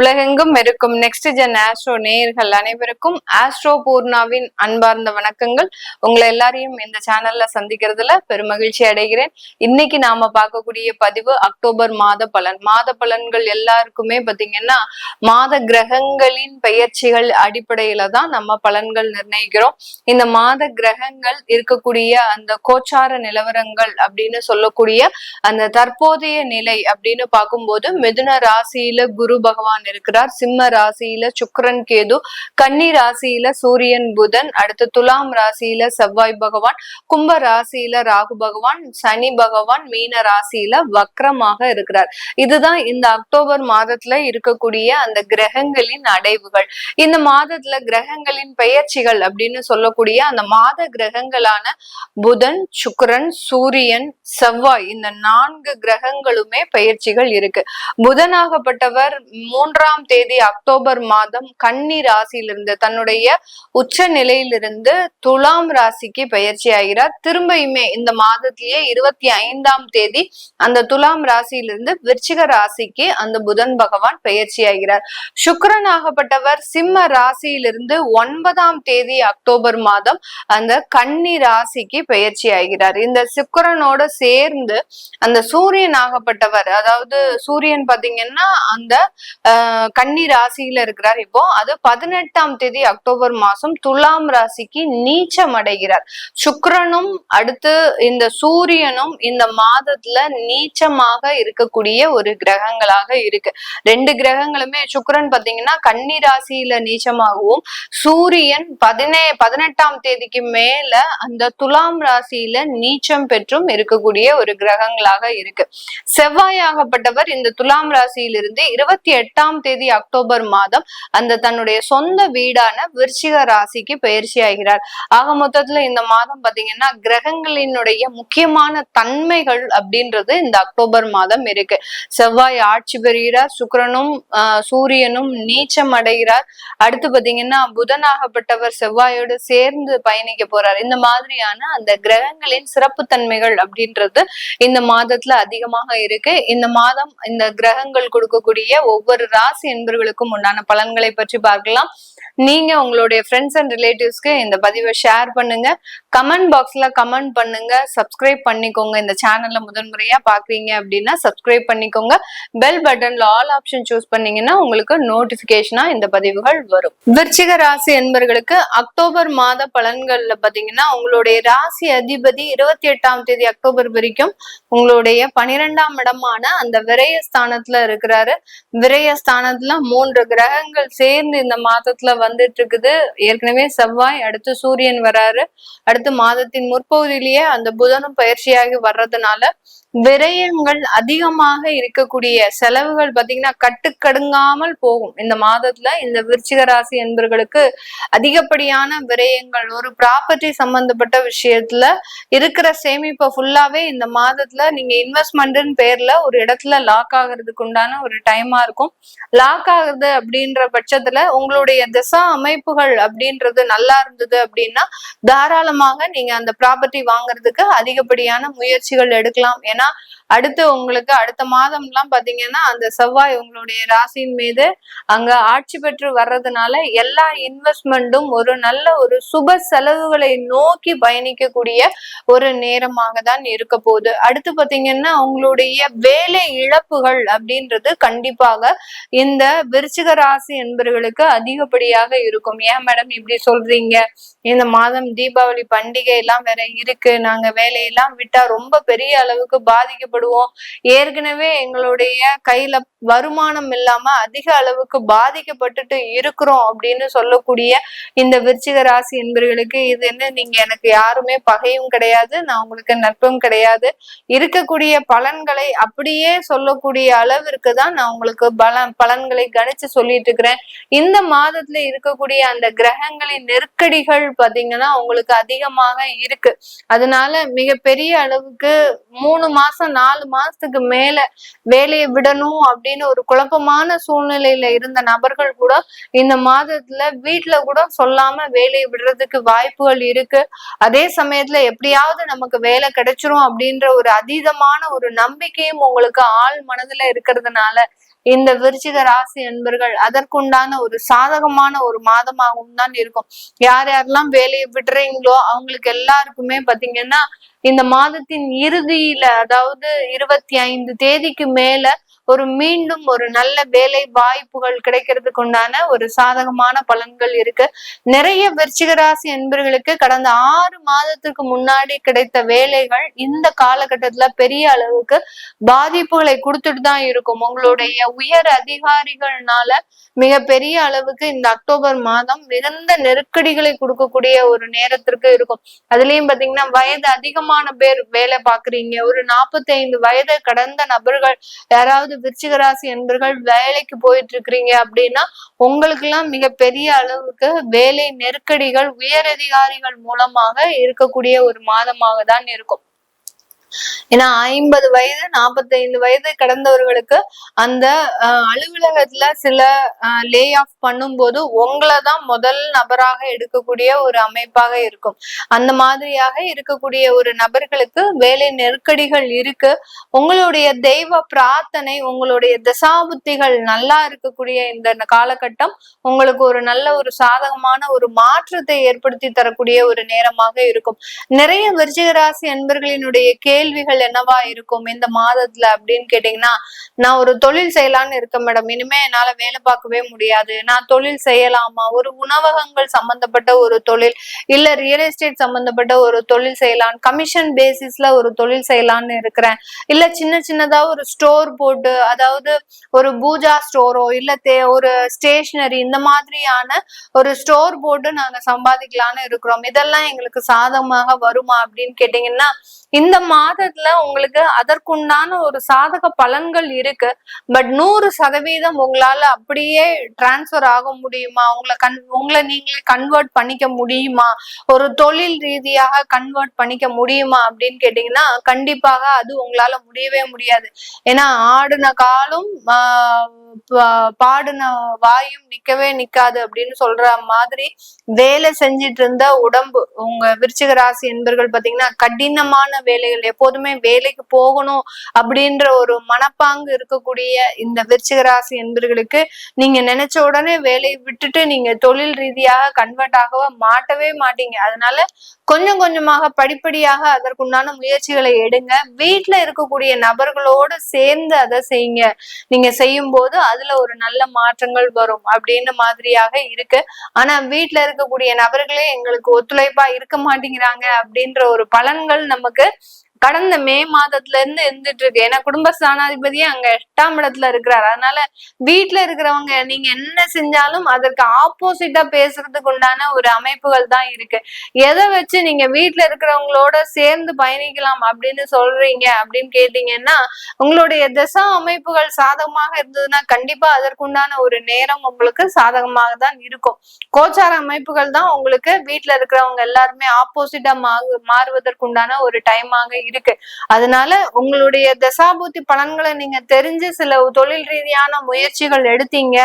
உலகெங்கும் இருக்கும் next gen astro நேயர்கள் அனைவருக்கும் ஆஸ்ட்ரோ பூர்ணாவின் அன்பார்ந்த வணக்கங்கள். உங்களை எல்லாரையும் இந்த சேனல்ல சந்திக்கிறதுல பெருமகிழ்ச்சி அடைகிறேன். இன்னைக்கு நாம பார்க்கக்கூடிய பதிவு அக்டோபர் மாத பலன். மாத பலன்கள் எல்லாருக்குமே பாத்தீங்கன்னா மாத கிரகங்களின் பெயர்ச்சிகள் அடிப்படையில தான் நம்ம பலன்கள் நிர்ணயிக்கிறோம். இந்த மாத கிரகங்கள் இருக்கக்கூடிய அந்த கோச்சார நிலவரங்கள் அப்படின்னு சொல்லக்கூடிய அந்த தற்போதைய நிலை அப்படின்னு பார்க்கும்போது மிதுன ராசியில குரு பகவான் இருக்கிறார் சிம்ம ராசியில சுக்கரன் கேது கன்னி ராசியில சூரியன் புதன் அடுத்து துலாம் ராசியில செவ்வாய் பகவான் கும்ப ராசியில ராகு பகவான் சனி பகவான் மீன ராசியில வக்ரமாக இருக்கிறார். இதுதான் இந்த அக்டோபர் மாதத்துல இருக்கக்கூடிய அந்த கிரகங்களின் அடைவுகள். இந்த மாதத்துல கிரகங்களின் பெயர்ச்சிகள் அப்படின்னு சொல்லக்கூடிய அந்த மாத கிரகங்களான புதன் சுக்கரன் சூரியன் செவ்வாய் இந்த நான்கு கிரகங்களுமே பெயர்ச்சிகள் இருக்கு. புதனாகப்பட்டவர் மூன்றாம் தேதி அக்டோபர் மாதம் கன்னி ராசியிலிருந்து தன்னுடைய உச்ச நிலையிலிருந்து துலாம் ராசிக்கு பயிற்சி ஆகிறார் திரும்பியுமே இந்த மாதத்திலேயே இருபத்தி ஐந்தாம் தேதி அந்த துலாம் ராசியிலிருந்து விருச்சிக ராசிக்கு அந்த புதன் பகவான் பயிற்சி ஆகிறார் சுக்கரன் ஆகப்பட்டவர் சிம்ம ராசியிலிருந்து ஒன்பதாம் தேதி அக்டோபர் மாதம் அந்த கன்னி ராசிக்கு பயிற்சி ஆகிறார் இந்த சுக்கரனோட சேர்ந்து அந்த சூரியன் ஆகப்பட்டவர் அதாவது சூரியன் பாத்தீங்கன்னா அந்த கன்னி ராசியில இருக்கிறார். இப்போ அது பதினெட்டாம் தேதி அக்டோபர் மாசம் துலாம் ராசிக்கு நீச்சம் அடைகிறார். சுக்கரனும் அடுத்து இந்த சூரியனும் இந்த மாதத்துல நீச்சமாக இருக்கக்கூடிய ஒரு கிரகங்களாக இருக்கு. ரெண்டு கிரகங்களுமே சுக்கரன் பாத்தீங்கன்னா கன்னி ராசியில நீச்சமாகவும் சூரியன் பதினே பதினெட்டாம் தேதிக்கு மேல அந்த துலாம் ராசியில நீச்சம் பெற்றும் இருக்கக்கூடிய ஒரு கிரகங்களாக இருக்கு. செவ்வாயாகப்பட்டவர் இந்த துலாம் ராசியிலிருந்து இருபத்தி எட்டாம் தேதி அக்டோபர் மாதம் அந்த தன்னுடைய சொந்த வீடான விருச்சிக ராசிக்கு பயிற்சி ஆகிறார். ஆக மொத்தத்துல இந்த மாதம் பாத்தீங்கன்னா கிரகங்களினுடைய முக்கியமான தன்மைகள் அப்படின்றது இந்த அக்டோபர் மாதம் இருக்கு. செவ்வாய் ஆட்சி பெறுகிறார் சுக்கரனும் சூரியனும் நீச்சம் அடைகிறார். அடுத்து பாத்தீங்கன்னா புதனாகப்பட்டவர் செவ்வாயோடு சேர்ந்து பயணிக்க போறார். இந்த மாதிரியான அந்த கிரகங்களின் சிறப்பு தன்மைகள் அப்படின்றது இந்த மாதத்துல அதிகமாக இருக்கு. இந்த மாதம் இந்த கிரகங்கள் கொடுக்கக்கூடிய ஒவ்வொரு ராசி என்பர்களுக்கும் உண்டான பலன்களை பற்றி பார்க்கலாம். நீங்க உங்களுடைய ஃப்ரெண்ட்ஸ் அண்ட் ரிலேட்டிவ்ஸ்க்கு இந்த பதிவை ஷேர் பண்ணுங்க. கமெண்ட் பாக்ஸ்ல கமெண்ட் பண்ணுங்க சப்ஸ்கிரைப் பண்ணிக்கோங்க. இந்த சேனல்ல முதன்முறையா பாக்குறீங்க அப்படின்னா சப்ஸ்கிரைப் பண்ணிக்கோங்க. பெல் பட்டன்ல ஆல் ஆப்ஷன் சூஸ் பண்ணீங்கன்னா உங்களுக்கு நோட்டிபிகேஷனா இந்த பதிவுகள் வரும். விருச்சிக ராசி என்பர்களுக்கு அக்டோபர் மாத பலன்கள்ல பாத்தீங்கன்னா உங்களுடைய ராசி அதிபதி இருபத்தி எட்டாம் தேதி அக்டோபர் வரைக்கும் உங்களுடைய பனிரெண்டாம் இடமான அந்த விரயஸ்தானத்துல இருக்கிறாரு. விரயஸ்தானத்துல மூன்று கிரகங்கள் சேர்ந்து இந்த மாதத்துல வந்துட்டு இருக்குது. ஏற்கனவே செவ்வாய் அடுத்து சூரியன் வராரு. அடுத்து மாதத்தின் முற்பகுதியிலேயே அந்த புதனும் பயிற்சியாகி வர்றதுனால விரயங்கள் அதிகமாக இருக்கக்கூடிய செலவுகள் பாத்தீங்கன்னா கட்டுக்கடுங்காமல் போகும். இந்த மாதத்துல இந்த விருச்சிக ராசி என்பர்களுக்கு அதிகப்படியான விரயங்கள் ஒரு ப்ராப்பர்ட்டி சம்பந்தப்பட்ட விஷயத்துல இருக்கிற சேமிப்பை ஃபுல்லாவே இந்த மாதத்துல நீங்க இன்வெஸ்ட்மெண்ட்னு பேர்ல ஒரு இடத்துல லாக் ஆகுறதுக்கு உண்டான ஒரு டைமா இருக்கும். லாக் ஆகுது அப்படின்ற பட்சத்துல உங்களுடைய திசா அமைப்புகள் அப்படின்றது நல்லா இருந்தது அப்படின்னா தாராளமாக நீங்க அந்த ப்ராப்பர்ட்டி வாங்குறதுக்கு அதிகப்படியான முயற்சிகள் எடுக்கலாம். ஏன்னா ஏன்னா அடுத்து உங்களுக்கு அடுத்த மாதம் எல்லாம் பாத்தீங்கன்னா அந்த செவ்வாய் உங்களுடைய ராசியின் மீது அங்க ஆட்சி பெற்று வர்றதுனால எல்லா இன்வெஸ்ட்மெண்ட்டும் ஒரு நல்ல ஒரு சுப செலவுகளை நோக்கி பயணிக்கக்கூடிய ஒரு நேரமாக தான் இருக்க போகுது. அடுத்து பாத்தீங்கன்னா உங்களுடைய வேலை இழப்புகள் அப்படின்றது கண்டிப்பாக இந்த விருச்சிக ராசி என்பவர்களுக்கு அதிகப்படியாக இருக்கும். ஏன் மேடம் இப்படி சொல்றீங்க? இந்த மாதம் தீபாவளி பண்டிகை எல்லாம் வேற இருக்கு. நாங்க வேலையெல்லாம் விட்டா ரொம்ப பெரிய அளவுக்கு பாதிக்கப்படுவோம் ஏற்கனவே எங்களுடைய கையில வருமானம் இல்லாம அதிக அளவுக்கு பாதிக்கப்பட்டுட்டு இருக்கிறோம் அப்படின்னு சொல்லக்கூடிய இந்த விருச்சிக ராசி என்பவர்களுக்கு இது என்ன நீங்க எனக்கு யாருமே பகையும் கிடையாது நான் உங்களுக்கு நட்பும் கிடையாது. இருக்கக்கூடிய பலன்களை அப்படியே சொல்லக்கூடிய அளவிற்கு தான் நான் உங்களுக்கு பலன் பலன்களை கணிச்சு சொல்லிட்டு இருக்கிறேன். இந்த மாதத்துல இருக்கக்கூடிய அந்த கிரகங்களின் நெருக்கடிகள் பாத்தீங்கன்னா உங்களுக்கு அதிகமாக இருக்கு. அதனால மிக பெரிய அளவுக்கு மூணு மாசம் நாலு நாலு மாசத்துக்கு மேல வேலையை விடணும் அப்படின்னு ஒரு குழப்பமான சூழ்நிலையில இருந்த நபர்கள் கூட இந்த மாதத்துல வீட்டுல கூட சொல்லாம வேலையை விடுறதுக்கு வாய்ப்புகள் இருக்கு. அதே சமயத்துல எப்படியாவது நமக்கு வேலை கிடைச்சிரும் அப்படின்ற ஒரு அதீதமான ஒரு நம்பிக்கையும் உங்களுக்கு ஆள் மனதுல இருக்கிறதுனால இந்த விருச்சிக ராசி என்பர்கள் அதற்குண்டான ஒரு சாதகமான ஒரு மாதமாகவும் தான் இருக்கும். யார் யாரெல்லாம் வேலையை விடுறீங்களோ அவங்களுக்கு எல்லாருக்குமே பாத்தீங்கன்னா இந்த மாதத்தின் இறுதியில அதாவது இருபத்தி ஐந்து தேதிக்கு மேல ஒரு மீண்டும் ஒரு நல்ல வேலை வாய்ப்புகள் கிடைக்கிறதுக்கு உண்டான ஒரு சாதகமான பலன்கள் இருக்கு. நிறைய விருச்சிகராசி என்பர்களுக்கு கடந்த ஆறு மாதத்துக்கு முன்னாடி கிடைத்த வேலைகள் இந்த காலகட்டத்துல பெரிய அளவுக்கு பாதிப்புகளை கொடுத்துட்டு தான் இருக்கும். உங்களுடைய உயர் அதிகாரிகள்னால மிக பெரிய அளவுக்கு இந்த அக்டோபர் மாதம் மிகுந்த நெருக்கடிகளை கொடுக்கக்கூடிய ஒரு நேரத்திற்கு இருக்கும். அதுலயும் பாத்தீங்கன்னா வயது அதிகமான பேர் வேலை பாக்குறீங்க ஒரு நாற்பத்தி ஐந்து வயதை கடந்த நபர்கள் யாராவது விருச்சிக ராசி என்பர்கள் வேலைக்கு போயிட்டு இருக்கிறீங்க அப்படின்னா உங்களுக்கு எல்லாம் மிகப்பெரிய அளவுக்கு வேலை நெருக்கடிகள் உயரதிகாரிகள் மூலமாக இருக்கக்கூடிய ஒரு மாதமாக தான் இருக்கும். ஏன்னா ஐம்பது வயது நாற்பத்தி ஐந்து வயது கடந்தவர்களுக்கு அந்த அலுவலகத்துல சில லே ஆஃப் பண்ணும்போது உங்களை தான் முதல் நபராக எடுக்கக்கூடிய ஒரு அமைப்பாக இருக்கும். அந்த மாதிரியாக இருக்கக்கூடிய ஒரு நபர்களுக்கு வேலை நெருக்கடிகள் இருக்கு. உங்களுடைய தெய்வ பிரார்த்தனை உங்களுடைய தசாபுத்திகள் நல்லா இருக்கக்கூடிய இந்த காலகட்டம் உங்களுக்கு ஒரு நல்ல ஒரு சாதகமான ஒரு மாற்றத்தை ஏற்படுத்தி தரக்கூடிய ஒரு நேரமாக இருக்கும். நிறைய விருச்சிகராசி ராசி கே கேள்விகள் என்னவா இருக்கும் இந்த மாதத்துல அப்படின்னு கேட்டீங்கன்னா நான் ஒரு தொழில் செய்யலாம்னு இருக்கேன் மேடம். இனிமே என்னால வேலை பார்க்கவே முடியாது. நான் தொழில் செய்யலாமா? ஒரு உணவகங்கள் சம்பந்தப்பட்ட ஒரு தொழில் இல்ல ரியல் எஸ்டேட் சம்பந்தப்பட்ட ஒரு தொழில் செய்யலாம். கமிஷன் பேசிஸ்ல ஒரு தொழில் செய்யலாம்னு இருக்கிறேன். இல்ல சின்ன சின்னதா ஒரு ஸ்டோர் போட்டு அதாவது ஒரு பூஜா ஸ்டோரோ இல்ல தே ஒரு ஸ்டேஷனரி இந்த மாதிரியான ஒரு ஸ்டோர் போட்டு நாங்க சம்பாதிக்கலாம்னு இருக்கிறோம். இதெல்லாம் எங்களுக்கு சாதகமாக வருமா அப்படின்னு கேட்டீங்கன்னா இந்த மாதத்துல உங்களுக்கு அதற்குண்டான ஒரு சாதக பலன்கள் இருக்கு. பட் நூறு சதவீதம் உங்களால அப்படியே டிரான்ஸ்ஃபர் ஆக முடியுமா? உங்களை கன் உங்களை நீங்களே கன்வெர்ட் பண்ணிக்க முடியுமா? ஒரு தொழில் ரீதியாக கன்வெர்ட் பண்ணிக்க முடியுமா அப்படின்னு கேட்டீங்கன்னா கண்டிப்பாக அது உங்களால முடியவே முடியாது. ஏன்னா ஆடின காலும் பாடின வாயும் நிக்கவே நிக்காது அப்படின்னு சொல்ற மாதிரி வேலை செஞ்சிட்டு இருந்த உடம்பு உங்க விருச்சிக ராசி என்பர்கள் பாத்தீங்கன்னா கடினமான வேலைகள் எப்போதுமே வேலைக்கு போகணும் அப்படின்ற ஒரு மனப்பாங்கு இருக்கக்கூடிய இந்த விருச்சிக ராசி என்பர்களுக்கு நீங்க நினைச்ச உடனே வேலையை விட்டுட்டு நீங்க தொழில் ரீதியாக கன்வெர்ட் ஆகவே மாட்டவே மாட்டீங்க. அதனால கொஞ்சம் கொஞ்சமாக படிப்படியாக அதற்குண்டான முயற்சிகளை எடுங்க. வீட்டுல இருக்கக்கூடிய நபர்களோட சேர்ந்து அதை செய்யுங்க. நீங்க செய்யும் போது அதுல ஒரு நல்ல மாற்றங்கள் வரும் அப்படின்னு மாதிரியாக இருக்கு. ஆனா வீட்டுல இருக்கக்கூடிய நபர்களே எங்களுக்கு ஒத்துழைப்பா இருக்க மாட்டேங்கிறாங்க அப்படின்ற ஒரு பலன்கள் நமக்கு கடந்த மே மாதத்துல இருந்து இருந்துட்டு இருக்கு. ஏன்னா குடும்ப ஸ்தானாதிபதியே அங்க எட்டாம் இடத்துல இருக்கிறாரு. அதனால வீட்டுல இருக்கிறவங்க நீங்க என்ன செஞ்சாலும் அதற்கு ஆப்போசிட்டா பேசுறதுக்கு உண்டான ஒரு அமைப்புகள் தான் இருக்கு. எதை வச்சு நீங்க வீட்டுல இருக்கிறவங்களோட சேர்ந்து பயணிக்கலாம் அப்படின்னு சொல்றீங்க அப்படின்னு கேட்டீங்கன்னா உங்களுடைய திசா அமைப்புகள் சாதகமாக இருந்ததுன்னா கண்டிப்பா அதற்குண்டான ஒரு நேரம் உங்களுக்கு சாதகமாக தான் இருக்கும். கோச்சார அமைப்புகள் தான் உங்களுக்கு வீட்டுல இருக்கிறவங்க எல்லாருமே ஆப்போசிட்டா மாறுவதற்குண்டான ஒரு டைமாக இருக்கு. அதனால உங்களுடைய தசாபூத்தி பலன்களை நீங்க தெரிஞ்சு சில தொழில் ரீதியான முயற்சிகள் எடுத்தீங்க.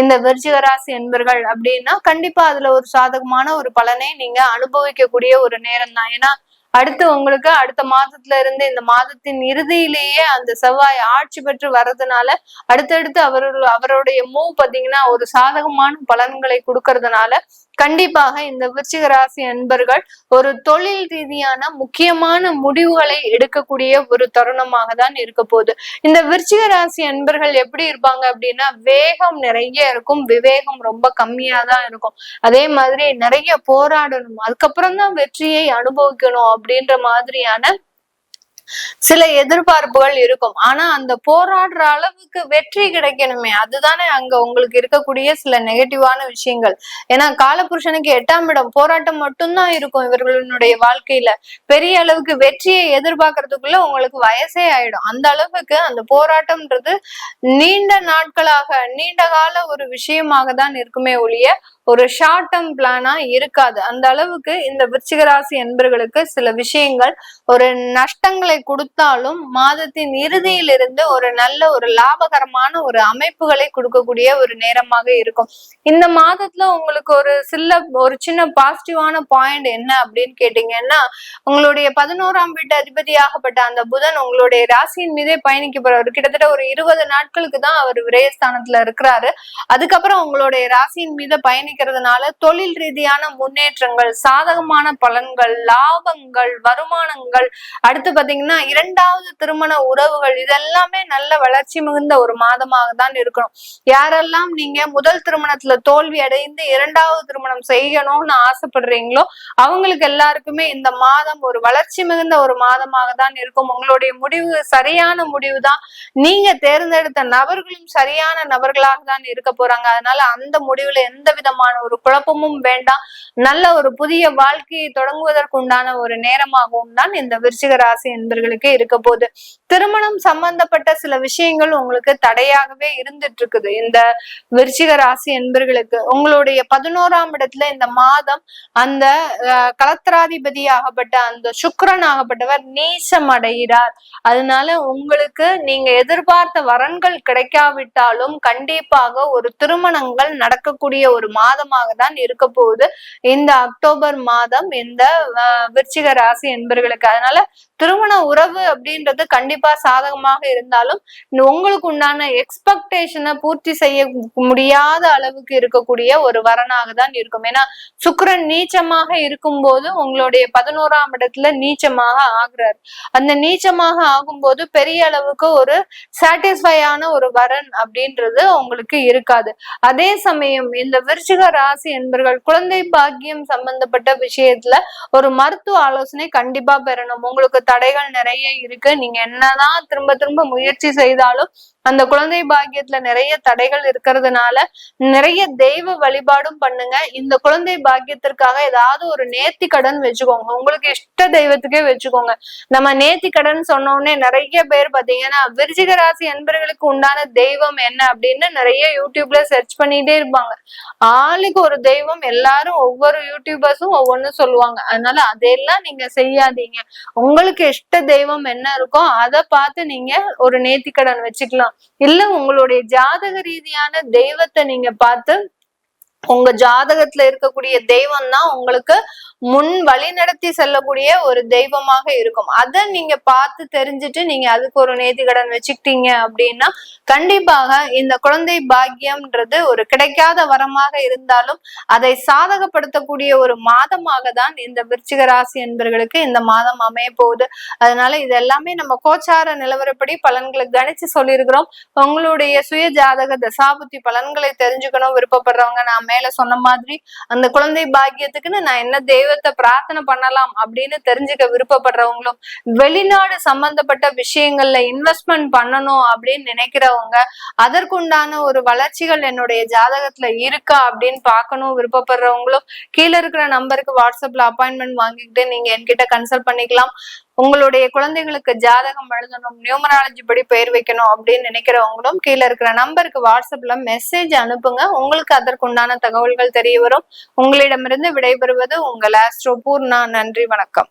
இந்த விருச்சிக ராசி என்பர்கள் அப்படின்னா கண்டிப்பா அதுல ஒரு சாதகமான ஒரு பலனை நீங்க அனுபவிக்கக்கூடிய ஒரு நேரம் தான். ஏன்னா அடுத்து உங்களுக்கு அடுத்த மாதத்துல இருந்து இந்த மாதத்தின் இறுதியிலேயே அந்த செவ்வாய் ஆட்சி பெற்று வர்றதுனால அடுத்தடுத்து அவரோட அவருடைய மூவ் பாத்தீங்கன்னா ஒரு சாதகமான பலன்களை கொடுக்கறதுனால கண்டிப்பாக இந்த விருச்சிக ராசி அன்பர்கள் ஒரு தொழில் ரீதியான முக்கியமான முடிவுகளை எடுக்கக்கூடிய ஒரு தருணமாக தான் இருக்க போகுது. இந்த விருச்சிக ராசி அன்பர்கள் எப்படி இருப்பாங்க அப்படின்னா வேகம் நிறைய இருக்கும் விவேகம் ரொம்ப கம்மியா தான் இருக்கும். அதே மாதிரி நிறைய போராடணும் அதுக்கப்புறம் தான் வெற்றியை அனுபவிக்கணும் அப்படின்ற மாதிரியான சில எதிர்பார்ப்புகள் இருக்கும். ஆனா அந்த போராடுற அளவுக்கு வெற்றி கிடைக்கணுமே. அதுதானே அங்க உங்களுக்கு இருக்கக்கூடிய சில நெகட்டிவான விஷயங்கள். ஏன்னா காலபுருஷனுக்கு எட்டாம் இடம். போராட்டம் மட்டும்தான் இருக்கும் இவர்களுடைய வாழ்க்கையில. பெரிய அளவுக்கு வெற்றியை எதிர்பார்க்கறதுக்குள்ள உங்களுக்கு வயசே ஆயிடும். அந்த அளவுக்கு அந்த போராட்டம்ன்றது நீண்ட நாட்களாக நீண்ட கால ஒரு விஷயமாக தான் இருக்குமே ஒழிய ஒரு ஷார்ட் டேர்ம் பிளானா இருக்காது. அந்த அளவுக்கு இந்த விருச்சிகராசி என்பர்களுக்கு சில விஷயங்கள் ஒரு நஷ்டங்களை கொடுத்தாலும் மாதத்தின் இறுதியிலிருந்து ஒரு நல்ல ஒரு லாபகரமான ஒரு அமைப்புகளை கொடுக்கக்கூடிய ஒரு நேரமாக இருக்கும். இந்த மாதத்துல உங்களுக்கு ஒரு சில ஒரு சின்ன பாசிட்டிவான பாயிண்ட் என்ன அப்படின்னு கேட்டீங்கன்னா உங்களுடைய பதினோராம் வீட்டு அதிபதியாகப்பட்ட அந்த புதன் உங்களுடைய ராசியின் மீதே பயணிக்க போறவர் கிட்டத்தட்ட ஒரு இருபது நாட்களுக்கு தான் அவர் விரயஸ்தானத்துல இருக்கிறாரு. அதுக்கப்புறம் உங்களுடைய ராசியின் மீது பயணிக்கிறதுனால தொழில் ரீதியான முன்னேற்றங்கள் சாதகமான பலன்கள் லாபங்கள் வருமானங்கள் அடுத்து பாத்தீங்கன்னா இரண்டாவது திருமண உறவுகள் இதெல்லாமே நல்ல வளர்ச்சி மிகுந்த ஒரு மாதமாக தான் இருக்கணும். யாரெல்லாம் நீங்க முதல் திருமணத்துல தோல்வி அடைந்து இரண்டாவது திருமணம் செய்யணும்னு ஆசைப்படுறீங்களோ அவங்களுக்கு எல்லாருக்குமே இந்த மாதம் ஒரு வளர்ச்சி மிகுந்த ஒரு மாதமாக தான் இருக்கும். உங்களுடைய முடிவு சரியான முடிவு தான். நீங்க தேர்ந்தெடுத்த நபர்களும் சரியான நபர்களாக தான் இருக்க போறாங்க. அதனால அந்த முடிவுல எந்த விதமான விதமான ஒரு குழப்பமும் வேண்டாம். நல்ல ஒரு புதிய வாழ்க்கையை தொடங்குவதற்குண்டான ஒரு நேரமாகவும் தான் இந்த விருச்சிக ராசி என்பர்களுக்கு இருக்க போகுது. திருமணம் சம்பந்தப்பட்ட சில விஷயங்கள் உங்களுக்கு தடையாகவே இருந்துட்டு இருக்குது இந்த விருச்சிக ராசி என்பர்களுக்கு உங்களுடைய பதினோராம் இடத்துல இந்த மாதம் அந்த கலத்திராதிபதி ஆகப்பட்ட அந்த சுக்கரன் ஆகப்பட்டவர் நீசம் அடைகிறார். அதனால உங்களுக்கு நீங்க எதிர்பார்த்த வரன்கள் கிடைக்காவிட்டாலும் கண்டிப்பாக ஒரு திருமணங்கள் நடக்கக்கூடிய ஒரு மா மாதமாக தான் இருக்க போகுது. இந்த அக்டோபர் மாதம் இந்த விருச்சிக ராசி என்பர்களுக்கு. அதனால திருமண உறவு அப்படின்றது கண்டிப்பா சாதகமாக இருந்தாலும் உங்களுக்கு உண்டான எக்ஸ்பெக்டேஷனை பூர்த்தி செய்ய முடியாத அளவுக்கு இருக்கக்கூடிய ஒரு வரனாக தான் இருக்கும். ஏன்னா சுக்கரன் நீச்சமாக இருக்கும்போது உங்களுடைய பதினோராம் இடத்துல நீச்சமாக ஆகிறார். அந்த நீச்சமாக ஆகும்போது பெரிய அளவுக்கு ஒரு சாட்டிஸ்ஃபையான ஒரு வரன் அப்படின்றது உங்களுக்கு இருக்காது. அதே சமயம் இந்த விருச்சிக ராசி என்பர்கள் குழந்தை பாக்கியம் சம்பந்தப்பட்ட விஷயத்துல ஒரு மருத்துவ ஆலோசனை கண்டிப்பா பெறணும். உங்களுக்கு தடைகள் நிறைய இருக்கு. நீங்க என்னதான் திரும்ப திரும்ப முயற்சி செய்தாலும் அந்த குழந்தை பாக்கியத்துல நிறைய தடைகள் இருக்கிறதுனால நிறைய தெய்வ வழிபாடும் பண்ணுங்க. இந்த குழந்தை பாக்கியத்திற்காக ஏதாவது ஒரு நேர்த்தி கடன் வச்சுக்கோங்க. உங்களுக்கு இஷ்ட தெய்வத்துக்கே வச்சுக்கோங்க. நம்ம நேர்த்தி கடன் சொன்னோடனே நிறைய பேர் பாத்தீங்கன்னா விருச்சிக ராசி என்பர்களுக்கு உண்டான தெய்வம் என்ன அப்படின்னு நிறைய யூடியூப்ல சர்ச் பண்ணிட்டே இருப்பாங்க. ஆளுக்கு ஒரு தெய்வம் எல்லாரும் ஒவ்வொரு யூடியூபர்ஸும் ஒவ்வொன்னு சொல்லுவாங்க. அதனால அதையெல்லாம் நீங்க செய்யாதீங்க. உங்களுக்கு இஷ்ட தெய்வம் என்ன இருக்கோ அதை பார்த்து நீங்க ஒரு நேர்த்திக்கடன் வச்சுக்கலாம். இல்ல உங்களுடைய ஜாதக ரீதியான தெய்வத்தை நீங்க பார்த்து உங்க ஜாதகத்துல இருக்கக்கூடிய தெய்வம் தான் உங்களுக்கு முன் வழி நடத்தி செல்லக்கூடிய ஒரு தெய்வமாக இருக்கும். அதை நீங்க பார்த்து தெரிஞ்சுட்டு நீங்க அதுக்கு ஒரு நேதி கடன் வச்சுக்கிட்டீங்க அப்படின்னா கண்டிப்பாக இந்த குழந்தை பாக்கியம்ன்றது ஒரு கிடைக்காத வரமாக இருந்தாலும் அதை சாதகப்படுத்தக்கூடிய ஒரு மாதமாக தான் இந்த விருச்சிக ராசி என்பர்களுக்கு இந்த மாதம் அமைய போகுது. அதனால இது எல்லாமே நம்ம கோச்சார நிலவரப்படி பலன்களை கணிச்சு சொல்லியிருக்கிறோம். உங்களுடைய சுய ஜாதக தசாபுத்தி பலன்களை தெரிஞ்சுக்கணும் விருப்பப்படுறவங்க. நான் மேல சொன்ன மாதிரி அந்த குழந்தை பாக்கியத்துக்குன்னு நான் என்ன தெய்வ தெய்வத்தை பிரார்த்தனை பண்ணலாம் அப்படின்னு தெரிஞ்சுக்க விருப்பப்படுறவங்களும் வெளிநாடு சம்பந்தப்பட்ட விஷயங்கள்ல இன்வெஸ்ட்மெண்ட் பண்ணணும் அப்படின்னு நினைக்கிறவங்க அதற்குண்டான ஒரு வளர்ச்சிகள் என்னுடைய ஜாதகத்துல இருக்கா அப்படின்னு பார்க்கணும் விருப்பப்படுறவங்களும் கீழே இருக்கிற நம்பருக்கு வாட்ஸ்அப்ல அப்பாயின்மெண்ட் வாங்கிக்கிட்டு நீங்க என்கிட்ட கன்சல்ட் பண்ணிக்கலாம். உங்களுடைய குழந்தைகளுக்கு ஜாதகம் எழுதணும் நியூமராலஜி படி பெயர் வைக்கணும் அப்படின்னு நினைக்கிறவங்களும் கீழே இருக்கிற நம்பருக்கு வாட்ஸ்அப்ல மெசேஜ் அனுப்புங்க. உங்களுக்கு அதற்குண்டான தகவல்கள் தெரிய வரும். உங்களிடமிருந்து விடைபெறுவது உங்கள் ஆஸ்ட்ரோ பூர்ணா. நன்றி வணக்கம்.